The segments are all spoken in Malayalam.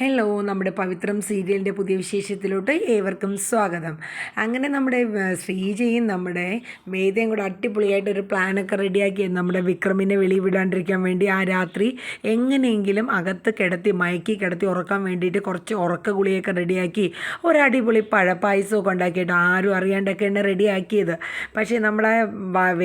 ഹലോ നമ്മുടെ പവിത്രം സീരിയലിന്റെ പുതിയ വിശേഷത്തിലോട്ട് ഏവർക്കും സ്വാഗതം. അങ്ങനെ നമ്മുടെ ശ്രീജയും നമ്മുടെ മേധയും കൂടെ അടിപൊളിയായിട്ട് ഒരു പ്ലാനൊക്കെ റെഡിയാക്കി നമ്മുടെ വിക്രമിനെ വെളി വിടാണ്ടിരിക്കാൻ വേണ്ടി ആ രാത്രി എങ്ങനെയെങ്കിലും അകത്ത് കിടത്തി മയക്കി കിടത്തി ഉറക്കാൻ വേണ്ടിയിട്ട് കുറച്ച് ഉറക്ക ഗുളിയൊക്കെ റെഡിയാക്കി ഒരടിപൊളി പഴപ്പായസമൊക്കെ ഉണ്ടാക്കിയിട്ട് ആരും അറിയാണ്ടൊക്കെയാണ് റെഡിയാക്കിയത്. പക്ഷേ നമ്മുടെ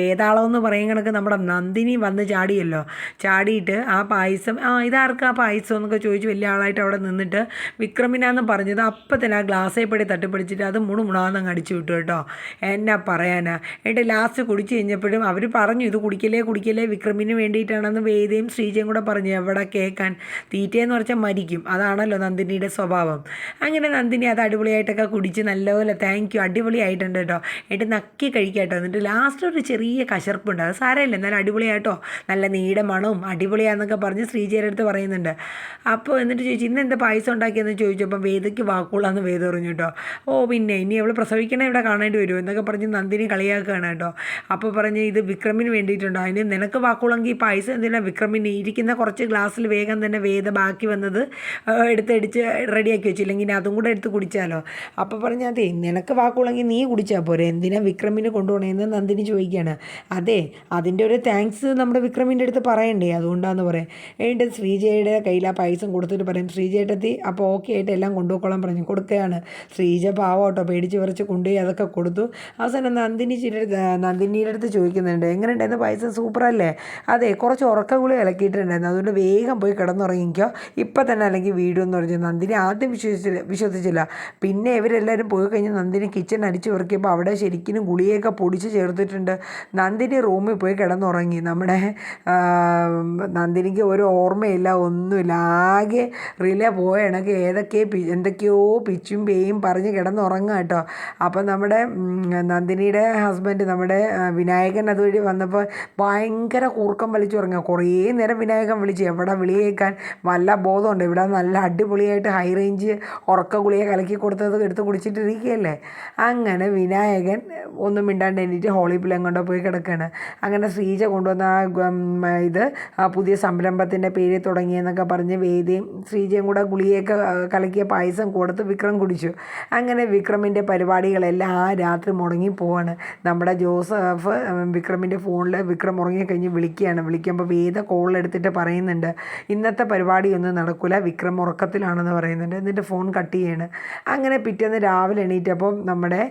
വേതാളം എന്ന് പറയും കണക്ക് നമ്മുടെ നന്ദിനി വന്ന് ചാടിയല്ലോ. ചാടിയിട്ട് ആ പായസം ആ ഇതാർക്കാ പായസം എന്നൊക്കെ ചോദിച്ച് വലിയ ആളായിട്ട് അവിടെ നിന്നിട്ട് വിക്രമിനാന്ന് പറഞ്ഞത് അപ്പം തന്നെ ആ ഗ്ലാസ്സേ പടി തട്ടിപ്പിടിച്ചിട്ട് അത് മുണുമുണാന്നങ്ങ് അടിച്ചു വിട്ടു കേട്ടോ. എന്നാ പറയാനാ? എന്നിട്ട് ലാസ്റ്റ് കുടിച്ച് കഴിഞ്ഞപ്പോഴും അവർ പറഞ്ഞു ഇത് കുടിക്കലേ കുടിക്കലേ വിക്രമിന് വേണ്ടിയിട്ടാണെന്ന് വേദയും ശ്രീജയും കൂടെ പറഞ്ഞു എവിടെ കേൾക്കാൻ തീറ്റയെന്ന് പറഞ്ഞാൽ മരിക്കും. അതാണല്ലോ നന്ദിനിയുടെ സ്വഭാവം. അങ്ങനെ നന്ദിനി അത് അടിപൊളിയായിട്ടൊക്കെ കുടിച്ച് നല്ലപോലെ താങ്ക് യു അടിപൊളിയായിട്ടുണ്ട് കേട്ടോ. എന്നിട്ട് നക്കി കഴിക്കാട്ടോ എന്നിട്ട് ലാസ്റ്റ് ഒരു ചെറിയ കശർപ്പുണ്ട്. അത് സാരമില്ല എന്നാലും അടിപൊളിയായിട്ടോ നല്ല നീട മണവും അടിപൊളിയാന്നൊക്കെ പറഞ്ഞ് ശ്രീജയുടെ അടുത്ത് പറയുന്നുണ്ട്. അപ്പോൾ എന്നിട്ട് ചോദിച്ചു ഇന്ന് എന്താ പായസം ഉണ്ടാക്കിയെന്ന് ചോദിച്ചപ്പോൾ വേദയ്ക്ക് വാക്കുകളാന്ന് വേദ പറഞ്ഞു കേട്ടോ. ഓ പിന്നെ ഇനി അവൾ പ്രസവിക്കണേ ഇവിടെ കാണേണ്ടി വരുമോ എന്നൊക്കെ പറഞ്ഞ് നന്ദിനി കളിയാക്കുകയാണ് കേട്ടോ. അപ്പോൾ പറഞ്ഞ് ഇത് വിക്രമിന് വേണ്ടിയിട്ടുണ്ടോ. അതിന് നിനക്ക് വാക്കുകളെങ്കിൽ പായസം എന്തിനാ വിക്രമിന് ഇരിക്കുന്ന കുറച്ച് ഗ്ലാസ്സിൽ വേഗം തന്നെ വേദ ബാക്കി വന്നത് എടുത്തടിച്ച് റെഡിയാക്കി വെച്ചു ഇല്ലെങ്കിൽ അതും കൂടെ എടുത്ത് കുടിച്ചാലോ? അപ്പോൾ പറഞ്ഞാൽ അതെ നിനക്ക് വാക്കുകളെങ്കിൽ നീ കുടിച്ചാൽ പോരെ. എന്തിനാ വിക്രമിന് കൊണ്ടുപോകണേന്ന് നന്ദിനി ചോദിക്കുകയാണ് അതെ അതിന്റെ ഒരു താങ്ക്സ് നമ്മുടെ വിക്രമിന്റെ അടുത്ത് പറയണ്ടേ? അതുകൊണ്ടാന്ന് പറയാം. എന്നിട്ട് ശ്രീജയുടെ കയ്യിൽ ആ പൈസ കൊടുത്തിട്ട് പറയും. ശ്രീജേട്ടത്തി അപ്പോൾ ഓക്കെ ആയിട്ട് എല്ലാം കൊണ്ടുപോയിക്കോളാൻ പറഞ്ഞു. കൊടുക്കുകയാണ്. ശ്രീജ പാവോട്ടോ പേടിച്ച് പറിച്ച് കൊണ്ടുപോയി അതൊക്കെ കൊടുത്തു. അവസാനം നന്ദിനി ചില നന്ദിനിയുടെ അടുത്ത് ചോദിക്കുന്നുണ്ട് എങ്ങനെ ഉണ്ടായിരുന്നു പൈസ സൂപ്പറല്ലേ? അതെ കുറച്ച് ഉറക്കം കൂടി ഇളക്കിയിട്ടുണ്ടായിരുന്നു. അതുകൊണ്ട് വേഗം പോയി കിടന്നുറങ്ങിക്കോ. ഇപ്പം തന്നെ അല്ലെങ്കിൽ വീടുമെന്ന് പറഞ്ഞു. നന്ദിനി ആദ്യം വിശ്വസിച്ചില്ല വിശ്വസിച്ചില്ല. പിന്നെ ഇവരെല്ലാവരും പോയി കഴിഞ്ഞ് നന്ദിനി കിച്ചൺ അടിച്ചു പെറുക്കിയപ്പോൾ അവിടെ ശരിക്കും ഗുളിയൊക്കെ പൊടിച്ച് ചേർത്തിട്ടുണ്ട്. നന്ദിനി റൂമിൽ പോയി കിടന്നുറങ്ങി. നമ്മുടെ നന്ദിനിക്ക് ഒരു ഓർമ്മയില്ല ഒന്നുമില്ല. ആകെ റിലേ പോയ കണക്ക് ഏതൊക്കെ എന്തൊക്കെയോ പിച്ചും പേയും പറഞ്ഞ് കിടന്നുറങ്ങുക കേട്ടോ. അപ്പം നമ്മുടെ നന്ദിനിയുടെ ഹസ്ബൻഡ് നമ്മുടെ വിനായകൻ അതുവഴി വന്നപ്പോൾ ഭയങ്കര കൂർക്കം വലിച്ചുറങ്ങുക കുറേ നേരം വിനായകൻ വിളിച്ചു എവിടെ വിളി കേൾക്കാൻ വല്ല ബോധമുണ്ട്. ഇവിടെ നല്ല അടിപൊളിയായിട്ട് ഹൈ റേഞ്ച് ഉറക്ക ഗുളിയെ കലക്കി കൊടുത്തത് എടുത്ത് കുടിച്ചിട്ടിരിക്കുകയല്ലേ? അങ്ങനെ വിനായകൻ ഒന്നും മിണ്ടാണ്ട് എണീറ്റ് ഹോളി പിള്ളേം കൊണ്ടോ പോയി കിടക്കുകയാണ്. അങ്ങനെ ശ്രീജ കൊണ്ടുവന്ന ആ ഇത് ആ പുതിയ സംരംഭത്തിന്റെ പേര് തുടങ്ങിയെന്നൊക്കെ പറഞ്ഞ് വേദിയും ശ്രീജയും ഗുളിയൊക്കെ കലക്കിയ പായസം കൊടുത്ത് വിക്രം കുടിച്ചു. അങ്ങനെ വിക്രമിന്റെ പരിപാടികളെല്ലാം ആ രാത്രി മുടങ്ങി പോവാണ്. നമ്മുടെ ജോസഫ് വിക്രമിന്റെ ഫോണിൽ വിക്രം ഉറങ്ങിക്കഴിഞ്ഞ് വിളിക്കുകയാണ്. വിളിക്കുമ്പോൾ വേദ കോളെടുത്തിട്ട് പറയുന്നുണ്ട് ഇന്നത്തെ പരിപാടിയൊന്നും നടക്കില്ല വിക്രം ഉറക്കത്തിലാണെന്ന് പറയുന്നുണ്ട്. എന്നിട്ട് ഫോൺ കട്ട് ചെയ്യാണ്. അങ്ങനെ പിറ്റേന്ന് രാവിലെ എണീറ്റപ്പോൾ നമ്മുടെ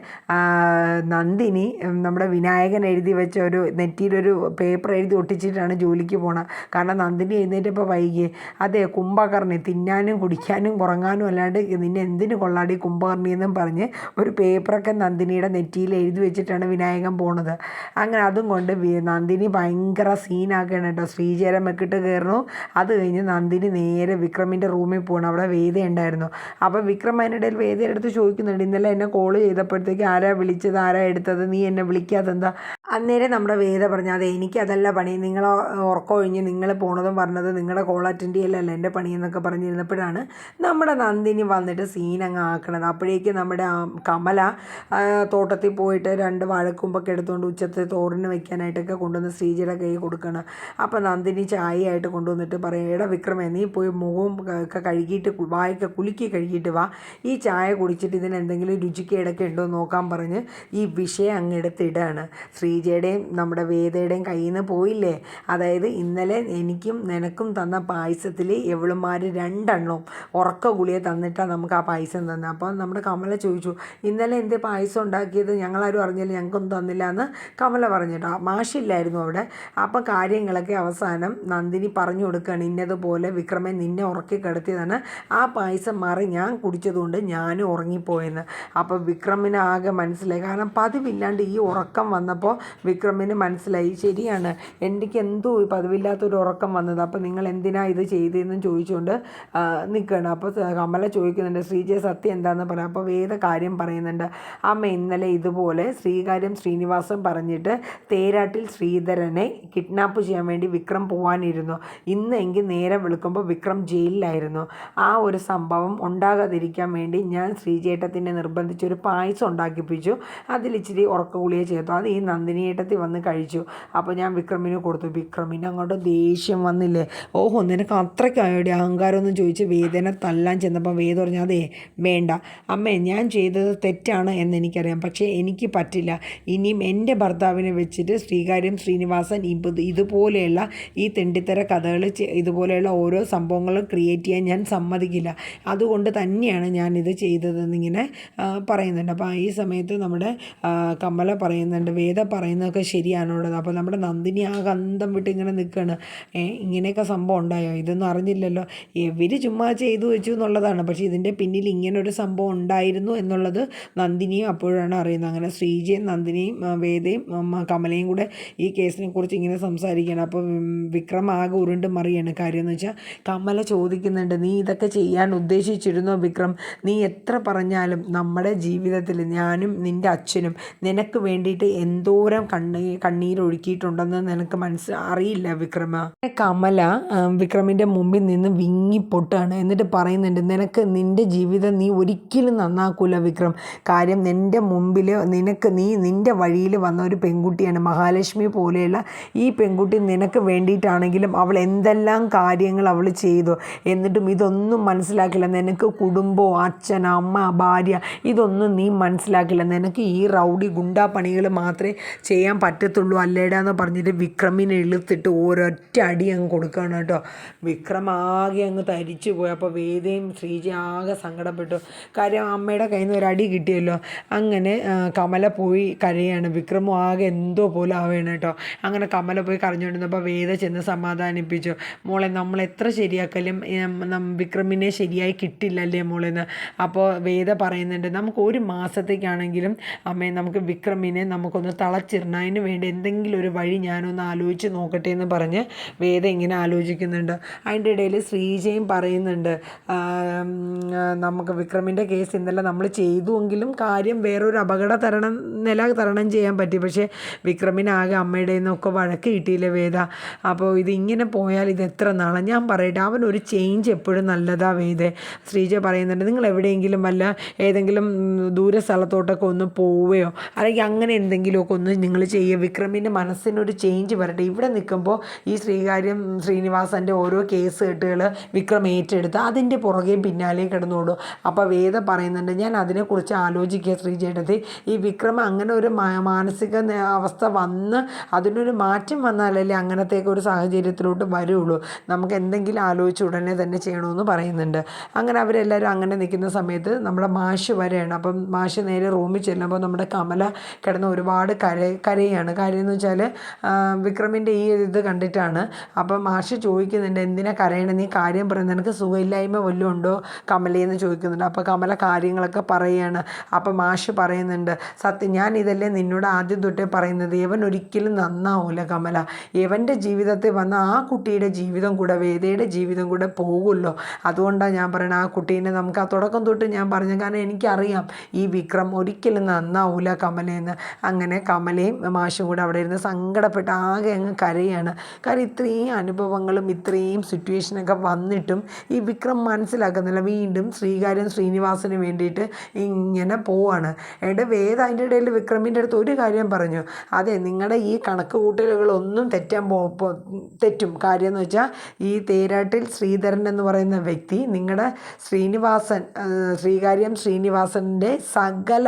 നന്ദിനി നമ്മുടെ വിനായകൻ എഴുതി വെച്ച ഒരു നെറ്റിയിലൊരു പേപ്പർ എഴുതി ഒട്ടിച്ചിട്ടാണ് ജോലിക്ക് പോണത് കാരണം നന്ദിനി എഴുന്നേറ്റപ്പോൾ വൈകി അതെ കുംഭകർണി തിന്നാനും കുടിക്കാനും ഉറങ്ങാനും അല്ലാണ്ട് നിന്നെ എന്തിന് കൊള്ളാടി കുംഭകർണി എന്നും പറഞ്ഞ് ഒരു പേപ്പറൊക്കെ നന്ദിനിയുടെ നെറ്റിയിൽ എഴുതി വെച്ചിട്ടാണ് വിനായകൻ പോണത്. അങ്ങനെ അതും കൊണ്ട് നന്ദിനി ഭയങ്കര സീനാക്കുകയാണ് കേട്ടോ. ശ്രീചേരം വെക്കിട്ട് കയറുന്നു. അത് കഴിഞ്ഞ് നന്ദിനി നേരെ വിക്രമിന്റെ റൂമിൽ പോകണം അവിടെ വേദ ഉണ്ടായിരുന്നു. അപ്പോൾ വിക്രം അതിനിടയിൽ വേദയുടെ അടുത്ത് ചോദിക്കുന്നുണ്ട് ഇന്നലെ എന്നെ കോൾ ചെയ്തപ്പോഴത്തേക്ക് ആരാ വിളിച്ചത്? ആരാ എടുത്തത്? നീ എന്നെ വിളിക്കാതെന്താ? അന്നേരം നമ്മുടെ വേദ പറഞ്ഞു അതെ എനിക്കതല്ല പണി. നിങ്ങൾ ഉറക്കമൊഴിഞ്ഞ് നിങ്ങൾ പോണതും പറഞ്ഞത് നിങ്ങളുടെ കോൾ അറ്റൻഡ് ചെയ്യലല്ല. എന്റെ പണി എന്നൊക്കെ പറഞ്ഞിരുന്നപ്പോഴാണ് നമ്മുടെ നന്ദിനി വന്നിട്ട് സീനങ്ങ് ആക്കണത്. അപ്പോഴേക്ക് നമ്മുടെ കമല തോട്ടത്തിൽ പോയിട്ട് രണ്ട് വാഴക്കുമ്പൊക്കെ എടുത്തുകൊണ്ട് ഉച്ചത്തെ തോറിന് വെക്കാനായിട്ടൊക്കെ കൊണ്ടുവന്ന് ശ്രീജയുടെ കൈ കൊടുക്കണം. അപ്പോൾ നന്ദിനി ചായയായിട്ട് കൊണ്ടുവന്നിട്ട് പറയും എടാ വിക്രമേ നീ പോയി മുഖവും ഒക്കെ കഴുകിയിട്ട് വായൊക്കെ കുലുക്കി കഴുകിയിട്ട് വാ. ഈ ചായ കുടിച്ചിട്ട് ഇതിന് എന്തെങ്കിലും രുചിക്കേടൊക്കെ ഉണ്ടോ നോക്കാൻ പറഞ്ഞ് ഈ വിഷയം അങ്ങെടുത്തിടാണ് ശ്രീജയുടെയും നമ്മുടെ വേദയുടെയും കയ്യിൽ നിന്ന് പോയില്ലേ? അതായത് ഇന്നലെ എനിക്കും നിനക്കും തന്ന പായസത്തിൽ എവളുമാർ രണ്ടെണ്ണവും ഉറക്ക ഗുളിയെ തന്നിട്ടാണ് നമുക്ക് ആ പായസം തന്നെ. അപ്പോൾ നമ്മുടെ കമല ചോദിച്ചു ഇന്നലെ എന്ത് പായസം ഉണ്ടാക്കിയത്? ഞങ്ങളാരും അറിഞ്ഞില്ല ഞങ്ങൾക്കൊന്നും തന്നില്ല എന്ന് കമല പറഞ്ഞിട്ടോ മാഷില്ലായിരുന്നു അവിടെ. അപ്പോൾ കാര്യങ്ങളൊക്കെ അവസാനം നന്ദിനി പറഞ്ഞു കൊടുക്കുകയാണ് ഇന്നതുപോലെ വിക്രമൻ നിന്നെ ഉറക്കി കിടത്തിയതാണ്. ആ പായസം മാറി ഞാൻ കുടിച്ചതുകൊണ്ട് ഞാനും ഉറങ്ങിപ്പോയെന്ന്. അപ്പോൾ വിക്രമിന് ആകെ മനസ്സിലായി. കാരണം പതിവില്ലാണ്ട് ഈ ഉറക്കം വന്നപ്പോൾ വിക്രമിന് മനസ്സിലായി ശരിയാണ് എനിക്ക് എന്തോ പതിവില്ലാത്തൊരു ഉറക്കം വന്നത്. അപ്പോൾ നിങ്ങൾ എന്തിനാ ഇത് ചെയ്തതെന്നും ചോദിച്ചുകൊണ്ട് നിൽക്കുകയാണ്. അപ്പോൾ കമല ചോദിക്കുന്നുണ്ട് ശ്രീജയ സത്യം എന്താണെന്ന് പറയാം അപ്പോൾ വേദ കാര്യം പറയുന്നുണ്ട്. അമ്മ ഇന്നലെ ഇതുപോലെ ശ്രീകാര്യം ശ്രീനിവാസം പറഞ്ഞിട്ട് തേരാട്ടിൽ ശ്രീധരനെ കിഡ്നാപ്പ് ചെയ്യാൻ വേണ്ടി വിക്രം പോകാനിരുന്നു ഇന്നെങ്കിൽ നേരെ വിളിക്കുമ്പോൾ വിക്രം ജയിലിലായിരുന്നു. ആ ഒരു സംഭവം ഉണ്ടാകാതിരിക്കാൻ വേണ്ടി ഞാൻ ശ്രീചേട്ടത്തിനെ നിർബന്ധിച്ചൊരു പായസം ഉണ്ടാക്കിപ്പിച്ചു. അതിലിച്ചിരി ഉറക്ക ഗുളിക ചെയ്തു അത് ഈ നന്ദിനിയേട്ടത്തിൽ വന്ന് കഴിച്ചു. അപ്പോൾ ഞാൻ വിക്രമിന് കൊടുത്തു. വിക്രമിന് അങ്ങോട്ട് ദേഷ്യം വന്നില്ലേ? ഓഹോ നിനക്ക് അത്രയ്ക്കായോടെ അഹങ്കാരമൊന്നും ചോദിച്ച് വേദന തല്ലാൻ ചെന്നപ്പോൾ വേദ പറഞ്ഞു അതേ വേണ്ട. അമ്മേ ഞാൻ ചെയ്തത് തെറ്റാണ് എന്നെനിക്കറിയാം പക്ഷേ എനിക്ക് പറ്റില്ല. ഇനിയും എന്റെ ഭർത്താവിനെ വെച്ചിട്ട് ശ്രീകാര്യം ശ്രീനിവാസൻ ഇപ്പം ഇതുപോലെയുള്ള ഈ തെണ്ടിത്തര കഥകൾ ഇതുപോലെയുള്ള ഓരോ സംഭവങ്ങളും ക്രിയേറ്റ് ചെയ്യാൻ ഞാൻ സമ്മതിക്കില്ല. അതുകൊണ്ട് തന്നെയാണ് ഞാനിത് ചെയ്തതെന്നിങ്ങനെ പറയുന്നുണ്ട്. അപ്പോൾ ഈ സമയത്ത് നമ്മുടെ കമ്മല പറയുന്നുണ്ട്. വേദ പറയുന്നതൊക്കെ ശരിയാണുള്ളത് അപ്പോൾ നമ്മുടെ നന്ദിനി ആ ഗന്ധം വിട്ട് ഇങ്ങനെ നിൽക്കുകയാണ് ഇങ്ങനെയൊക്കെ സംഭവം ഉണ്ടായോ? ഇതൊന്നും അറിഞ്ഞില്ലല്ലോ. ഇവർ ചുമ്മാ ചെയ്തു വെച്ചു എന്നുള്ളതാണ്. പക്ഷേ ഇതിന്റെ പിന്നിൽ ഇങ്ങനെ ഒരു സംഭവം ഉണ്ടായിരുന്നു എന്നുള്ളത് നന്ദിനിയും അപ്പോഴാണ് അറിയുന്നത്. അങ്ങനെ ശ്രീജയും നന്ദിനിയും വേദയും കമലയും കൂടെ ഈ കേസിനെ കുറിച്ച് ഇങ്ങനെ സംസാരിക്കുകയാണ്. അപ്പോൾ വിക്രം ആകെ ഉരുണ്ട് മറിയാണ്. കാര്യം എന്ന് വെച്ചാൽ കമല ചോദിക്കുന്നുണ്ട് നീ ഇതൊക്കെ ചെയ്യാൻ ഉദ്ദേശിച്ചിരുന്നോ വിക്രം? നീ എത്ര പറഞ്ഞാലും നമ്മുടെ ജീവിതത്തിൽ ഞാനും നിന്റെ അച്ഛനും നിനക്ക് വേണ്ടിയിട്ട് എന്തോരം കണ്ണീ കണ്ണീരൊഴുക്കിയിട്ടുണ്ടെന്ന് നിനക്ക് മനസ്സ് അറിയില്ല വിക്രമ? കമല വിക്രമിന്റെ മുമ്പിൽ നിന്ന് വിങ്ങി എന്നിട്ട് പറയുന്നുണ്ട് നിനക്ക് നിന്റെ ജീവിതം നീ ഒരിക്കലും നന്നാക്കൂല വിക്രം. കാര്യം നിന്റെ മുമ്പിൽ നിനക്ക് നീ നിന്റെ വഴിയിൽ വന്ന ഒരു പെൺകുട്ടിയാണ് മഹാലക്ഷ്മി പോലെയുള്ള ഈ പെൺകുട്ടി നിനക്ക് വേണ്ടിയിട്ടാണെങ്കിലും അവൾ എന്തെല്ലാം കാര്യങ്ങൾ അവൾ ചെയ്തു. എന്നിട്ടും ഇതൊന്നും മനസ്സിലാക്കില്ല. നിനക്ക് കുടുംബമോ അച്ഛൻ അമ്മ ഭാര്യ ഇതൊന്നും നീ മനസ്സിലാക്കില്ല. നിനക്ക് ഈ റൗഡി ഗുണ്ടാ പണികൾ മാത്രമേ ചെയ്യാൻ പറ്റത്തുള്ളൂ അല്ലേടാ എന്ന് പറഞ്ഞിട്ട് വിക്രമിനെ ഇളുത്തിട്ട് ഒരൊറ്റ അടി അങ്ങ് കൊടുക്കുകയാണ് കേട്ടോ. വിക്രം ആകെ അങ്ങ് തരിച്ചു പോയി. അപ്പോൾ വേദയും ശ്രീജി ആകെ സങ്കടപ്പെട്ടു. കാര്യം അമ്മയുടെ കയ്യിൽ നിന്ന് ഒരു അടി കിട്ടിയല്ലോ. അങ്ങനെ കമല പോയി കരയാണ്. വിക്രമും ആകെ എന്തോ പോലെ ആവുകയാണ് കേട്ടോ. അങ്ങനെ കമല പോയി കരഞ്ഞുകൊണ്ടിരുന്നപ്പോൾ വേദ ചെന്ന് സമാധാനിപ്പിച്ചു. മോളെ നമ്മൾ എത്ര ശരിയാക്കലും വിക്രമിനെ ശരിയായി കിട്ടില്ലല്ലേ മോളെന്ന് അപ്പോൾ വേദ പറയുന്നുണ്ട് നമുക്ക് ഒരു മാസത്തേക്കാണെങ്കിലും അമ്മയെ നമുക്ക് വിക്രമിനെ നമുക്കൊന്ന് തളച്ചിടണം. വേണ്ടി എന്തെങ്കിലും ഒരു വഴി ഞാനൊന്ന് ആലോചിച്ച് നോക്കട്ടെ എന്ന് പറഞ്ഞ് വേദ ഇങ്ങനെ ആലോചിക്കുന്നുണ്ട്. അതിന്റെ ഇടയിൽ ശ്രീജയും പറയുന്നുണ്ട്. നമുക്ക് വിക്രമിന്റെ കേസ് ഇന്നലെ നമ്മൾ ചെയ്തുവെങ്കിലും കാര്യം വേറൊരു അപകട തരണം നില തരണം ചെയ്യാൻ പറ്റി. പക്ഷേ വിക്രമിനാകെ അമ്മയുടെ നിന്നൊക്കെ വഴക്ക് കിട്ടിയില്ലേ വേദ? അപ്പോൾ ഇതിങ്ങനെ പോയാൽ ഇത് എത്ര നാളെ? ഞാൻ പറയട്ടെ അവൻ ഒരു ചേഞ്ച് എപ്പോഴും നല്ലതാ വേദ. ശ്രീജ പറയുന്നുണ്ട് നിങ്ങൾ എവിടെയെങ്കിലും വല്ല ഏതെങ്കിലും ദൂര സ്ഥലത്തോട്ടൊക്കെ ഒന്ന് പോവുകയോ അല്ലെങ്കിൽ അങ്ങനെ എന്തെങ്കിലുമൊക്കെ ഒന്ന് നിങ്ങൾ ചെയ്യുക വിക്രമിന്റെ മനസ്സിനൊരു ചേഞ്ച് വരട്ടെ. ഇവിടെ നിൽക്കുമ്പോൾ ഈ ശ്രീകാര്യം ശ്രീനിവാസന്റെ ഓരോ കേസ് കെട്ടുകൾ വിക്രം ഏറ്റെടുത്ത് അതിന്റെ പുറകെ പിന്നാലെ കിടന്നോടും അപ്പോൾ വേദ പറയുന്നുണ്ട് ഞാൻ അതിനെക്കുറിച്ച് ആലോചിക്കുക ശ്രീജേട്ടത്തി ഈ വിക്രം അങ്ങനെ ഒരു മാനസിക അവസ്ഥ വന്ന് അതിനൊരു മാറ്റം വന്നാലല്ലേ അങ്ങനത്തേക്ക് ഒരു സാഹചര്യത്തിലോട്ട് വരുള്ളൂ. നമുക്ക് എന്തെങ്കിലും ആലോചിച്ച് ഉടനെ തന്നെ ചെയ്യണമെന്ന് പറയുന്നുണ്ട്. അങ്ങനെ അവരെല്ലാവരും അങ്ങനെ നിൽക്കുന്ന സമയത്ത് നമ്മുടെ മാഷ് വരെയാണ്. അപ്പം മാഷ് നേരെ റൂമിൽ ചെല്ലുമ്പോൾ നമ്മുടെ കമല കിടന്ന് ഒരുപാട് കര കരയാണ്. കാര്യം എന്ന് വെച്ചാൽ വിക്രമിന്റെ ഈ ഇത് കണ്ടിട്ടാണ്. അപ്പം മാഷ് ചോദിക്കുന്നുണ്ട് എന്തിനാ കരയണം? നീ കാര്യം പറയുന്നത്? നിനക്ക് സുഖമില്ലായ്മ വല്ലതും ഉണ്ടോ? കമലയെന്ന് ചോദിക്കുന്നുണ്ട്. അപ്പോൾ കമല കാര്യങ്ങളൊക്കെ പറയുകയാണ് അപ്പോൾ മാഷ് പറയുന്നുണ്ട് സത്യം ഞാൻ ഇതല്ലേ നിന്നോട് ആദ്യം തൊട്ടേ പറയുന്നത്. ഇവൻ ഒരിക്കലും നന്നാവൂല കമല. ഇവന്റെ ജീവിതത്തിൽ വന്ന ആ കുട്ടിയുടെ ജീവിതം കൂടെ വേദയുടെ ജീവിതം കൂടെ പോകുമല്ലോ. അതുകൊണ്ടാണ് ഞാൻ പറയുന്നത് ആ കുട്ടീനെ നമുക്ക് ആ തുടക്കം തൊട്ട് ഞാൻ പറഞ്ഞു കാരണം എനിക്കറിയാം. ഈ വിക്രം ഒരിക്കലും നന്നാവൂല കമലയെന്ന് അങ്ങനെ കമലയും മാഷും കൂടെ അവിടെ ഇരുന്ന് സങ്കടപ്പെട്ട് ആകെ അങ്ങ് കരയാണ്. കാരണം ഇത്രയും അനുഭവങ്ങളും ഇത്രയും സിറ്റുവേഷനൊക്കെ വന്നിട്ടും ഈ വിക്രം മനസ്സിലാക്കുന്നില്ല. വീണ്ടും ശ്രീകാര്യം ശ്രീനിവാസന് വേണ്ടിയിട്ട് ഇങ്ങനെ പോവാണ്. എടെ വേദ അതിന്റെ ഇടയിൽ വിക്രമിന്റെ അടുത്ത് ഒരു കാര്യം പറഞ്ഞു. അതെ നിങ്ങളുടെ ഈ കണക്ക് കൂട്ടലുകളൊന്നും തെറ്റാൻ പോ തെറ്റും. കാര്യം എന്ന് വെച്ചാൽ ഈ തേരാട്ടിൽ ശ്രീധരൻ എന്ന് പറയുന്ന വ്യക്തി നിങ്ങളുടെ ശ്രീനിവാസൻ ശ്രീകാര്യം ശ്രീനിവാസന്റെ സകല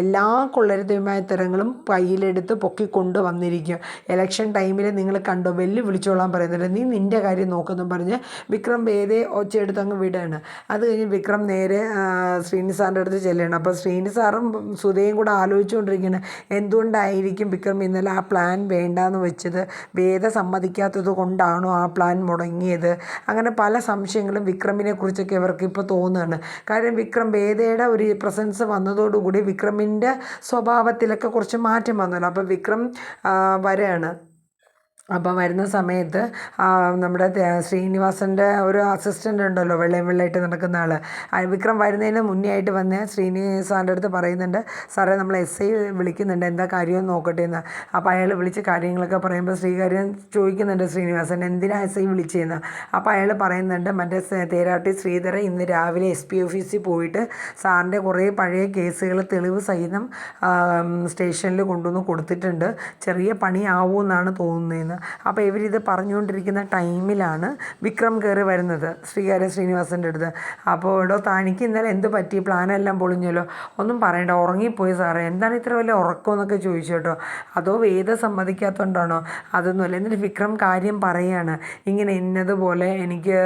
എല്ലാ കൊള്ളരുതയുമായ തരങ്ങളും കയ്യിലെടുത്ത് പൊക്കിക്കൊണ്ട് വന്നിരിക്കും ഇലക്ഷൻ ടൈമിൽ നിങ്ങൾ കണ്ടോ? വെല്ലു വിളിച്ചോളാൻ പറയുന്നുണ്ട്. നീ നിന്റെ കാര്യം നോക്കുന്നു പറഞ്ഞ് വിക്രം വേദയെ ഒച്ചയെടുത്ത് അങ്ങ് വിടുകയാണ് അത് കഴിഞ്ഞ് വിക്രം നേരെ ശ്രീനി സാറിന്റെ അടുത്ത് ചെല്ലുകയാണ്. അപ്പോൾ ശ്രീനി സാറും സുധയും കൂടെ ആലോചിച്ചുകൊണ്ടിരിക്കുകയാണ് എന്തുകൊണ്ടായിരിക്കും വിക്രം ഇന്നലെ ആ പ്ലാൻ വേണ്ടാന്ന് വെച്ചത്? വേദ സമ്മതിക്കാത്തത് കൊണ്ടാണോ ആ പ്ലാൻ മുടങ്ങിയത്? അങ്ങനെ പല സംശയങ്ങളും വിക്രമിനെ കുറിച്ചൊക്കെ ഇവർക്ക് ഇപ്പോൾ തോന്നുകയാണ്. കാര്യം വിക്രം വേദയുടെ ഒരു പ്രസൻസ് വന്നതോടുകൂടി വിക്രമിന്റെ സ്വഭാവത്തിലൊക്കെ കുറച്ച് മാറ്റം വന്നല്ലോ അപ്പോൾ വിക്രം വരെയാണ് അപ്പോൾ വരുന്ന സമയത്ത് നമ്മുടെ ശ്രീനിവാസന്റെ ഒരു അസിസ്റ്റന്റ് ഉണ്ടല്ലോ വെള്ളയും വെള്ളമായിട്ട് നടക്കുന്ന ആൾ വിക്രം വരുന്നതിന് മുന്നേ ആയിട്ട് വന്ന് ശ്രീനിവാസാന്റെ അടുത്ത് പറയുന്നുണ്ട് സാറേ നമ്മൾ എസ് ഐ വിളിക്കുന്നുണ്ട് എന്താ കാര്യമെന്ന് നോക്കട്ടെ എന്ന്. അപ്പോൾ അയാൾ വിളിച്ച് കാര്യങ്ങളൊക്കെ പറയുമ്പോൾ ശ്രീകാര്യൻ ചോദിക്കുന്നുണ്ട് ശ്രീനിവാസൻ എന്തിനാ എസ് ഐ വിളിച്ചതെന്ന് അപ്പോൾ അയാൾ പറയുന്നുണ്ട് മറ്റേ തേരാട്ടി ശ്രീധര ഇന്ന് രാവിലെ എസ് പി ഓഫീസിൽ പോയിട്ട് സാറിന്റെ കുറേ പഴയ കേസുകൾ തെളിവ് സഹിതം സ്റ്റേഷനിൽ കൊണ്ടുവന്ന് കൊടുത്തിട്ടുണ്ട്. ചെറിയ പണിയാവുമെന്നാണ് തോന്നുന്നതെന്ന് എന്ന് അപ്പോൾ ഇവരിത് പറഞ്ഞുകൊണ്ടിരിക്കുന്ന ടൈമിലാണ് വിക്രം കയറി വരുന്നത് ശ്രീകാര്യ ശ്രീനിവാസന്റെ അടുത്ത്. അപ്പോൾ ഇടോ തനിക്ക് ഇന്നലെ എന്ത് പറ്റി? പ്ലാനെല്ലാം പൊളിഞ്ഞല്ലോ. ഒന്നും പറയണ്ട ഉറങ്ങിപ്പോയി സാറേ. എന്താണ് ഇത്ര വലിയ ഉറക്കം എന്നൊക്കെ ചോദിച്ചു കേട്ടോ. അതോ വേദ സമ്മതിക്കാത്തതുകൊണ്ടാണോ അതൊന്നുമല്ല. എന്നിട്ട് വിക്രം കാര്യം പറയാണ്. ഇങ്ങനെ ഇന്നതുപോലെ എനിക്ക്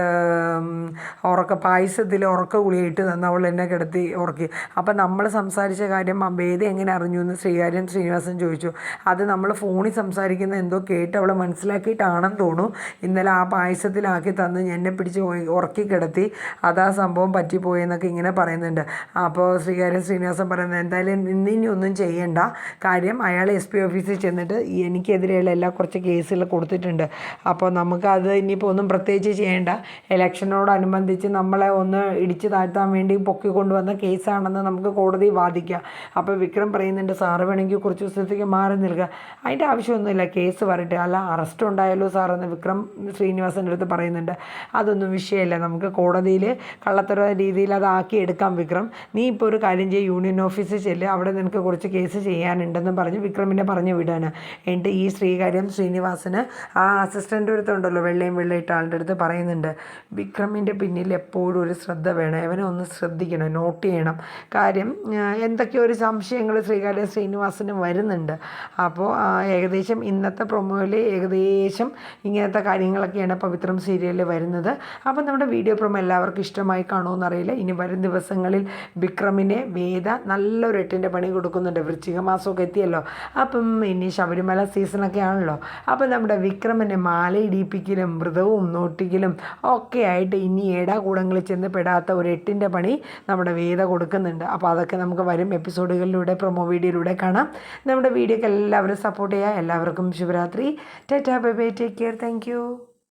ഉറക്ക പായസത്തിൽ ഉറക്ക ഗുളിയിട്ട് തന്ന അവൾ എന്നെ കിടത്തി ഉറക്കി. അപ്പം നമ്മൾ സംസാരിച്ച കാര്യം വേദ എങ്ങനെ അറിഞ്ഞു എന്ന് ശ്രീകാര്യൻ ശ്രീനിവാസൻ ചോദിച്ചു. അത് നമ്മൾ ഫോണിൽ സംസാരിക്കുന്ന എന്തോ കേട്ട് അവൾ മനസ്സിലാക്കിയിട്ടാണെന്ന് തോന്നുന്നു. ഇന്നലെ ആ പായസത്തിലാക്കി തന്ന് എന്നെ പിടിച്ച് ഉറക്കി കിടത്തി. അതാ സംഭവം പറ്റിപ്പോയെന്നൊക്കെ ഇങ്ങനെ പറയുന്നുണ്ട്. അപ്പോൾ ശ്രീകാര്യൻ ശ്രീനിവാസൻ പറയുന്നത് എന്തായാലും ഇന്നിനി ഇനി ഒന്നും ചെയ്യണ്ട. കാര്യം അയാൾ എസ് പി ഓഫീസിൽ ചെന്നിട്ട് എനിക്കെതിരെയുള്ള എല്ലാ കുറച്ച് കേസുകൾ കൊടുത്തിട്ടുണ്ട്. അപ്പോൾ നമുക്കത് ഇനിയിപ്പോൾ ഒന്നും പ്രത്യേകിച്ച് ചെയ്യേണ്ട. ഇലക്ഷനോടനുബന്ധിച്ച് നമ്മളെ ഒന്ന് ഇടിച്ചു താഴ്ത്താൻ വേണ്ടി പൊക്കിക്കൊണ്ടുവന്ന കേസാണെന്ന് നമുക്ക് കോടതി വാദിക്കാം. അപ്പോൾ വിക്രം പറയുന്നുണ്ട് സാറ് വേണമെങ്കിൽ കുറച്ച് ദിവസത്തേക്ക് മാറി നിൽക്കുക അതിന്റെ ആവശ്യമൊന്നുമില്ല. കേസ് വരട്ടെ. അല്ല അറസ്റ്റ് ഉണ്ടായല്ലോ സാറെന്ന് വിക്രം ശ്രീനിവാസന്റെ അടുത്ത് പറയുന്നുണ്ട്. അതൊന്നും വിഷയമല്ല. നമുക്ക് കോടതിയിൽ കള്ളത്തര രീതിയിൽ അതാക്കി എടുക്കാം വിക്രം. നീ ഇപ്പോൾ ഒരു കാര്യം ചെയ്യും. യൂണിയൻ ഓഫീസിൽ ചെല്ല്. അവിടെ നിനക്ക് കുറച്ച് കേസ് ചെയ്യാനുണ്ടെന്ന് പറഞ്ഞ് വിക്രമിനെ പറഞ്ഞു വിടാണ് എന്നിട്ട് ഈ ശ്രീകാര്യം ശ്രീനിവാസന് ആ അസിസ്റ്റന്റ് അടുത്തുണ്ടല്ലോ വെള്ളയും വെള്ളയിട്ട് ആളുടെ അടുത്ത് പറയുന്നുണ്ട്. വിക്രമിന്റെ പിന്നിൽ എപ്പോഴും ഒരു ശ്രദ്ധ വേണം. അവനെ ഒന്ന് ശ്രദ്ധിക്കണം നോട്ട് ചെയ്യണം. കാര്യം എന്തൊക്കെയോ ഒരു സംശയങ്ങൾ ശ്രീകാര്യം ശ്രീനിവാസന് വരുന്നുണ്ട്. അപ്പോൾ ഏകദേശം ഇന്നത്തെ പ്രൊമോയിൽ ഏകദേശം ഇങ്ങനത്തെ കാര്യങ്ങളൊക്കെയാണ് പവിത്രം സീരിയലിൽ വരുന്നത്. അപ്പം നമ്മുടെ വീഡിയോ പ്രൊമോ എല്ലാവർക്കും ഇഷ്ടമായി കാണുമെന്ന് അറിയില്ല. ഇനി വരും ദിവസങ്ങളിൽ വിക്രമിനെ വേദ നല്ലൊരു എട്ടിന്റെ പണി കൊടുക്കുന്നുണ്ട്. വൃശ്ചിക മാസമൊക്കെ എത്തിയല്ലോ. അപ്പം ഇനി ശബരിമല സീസണൊക്കെ ആണല്ലോ. അപ്പം നമ്മുടെ വിക്രമിനെ മാലയിടിപ്പിക്കലും മൃതവും നോട്ടിക്കലും ഒക്കെ ആയിട്ട് ഇനി ഏടാകൂടങ്ങളിൽ ചെന്ന് പെടാത്ത ഒരു എട്ടിന്റെ പണി നമ്മുടെ വേദ കൊടുക്കുന്നുണ്ട്. അപ്പോൾ അതൊക്കെ നമുക്ക് വരും എപ്പിസോഡുകളിലൂടെ പ്രൊമോ വീഡിയോയിലൂടെ കാണാം. നമ്മുടെ വീഡിയോക്ക് എല്ലാവരും സപ്പോർട്ട് ചെയ്യുക. എല്ലാവർക്കും Shivaratri tata bye bye take care thank you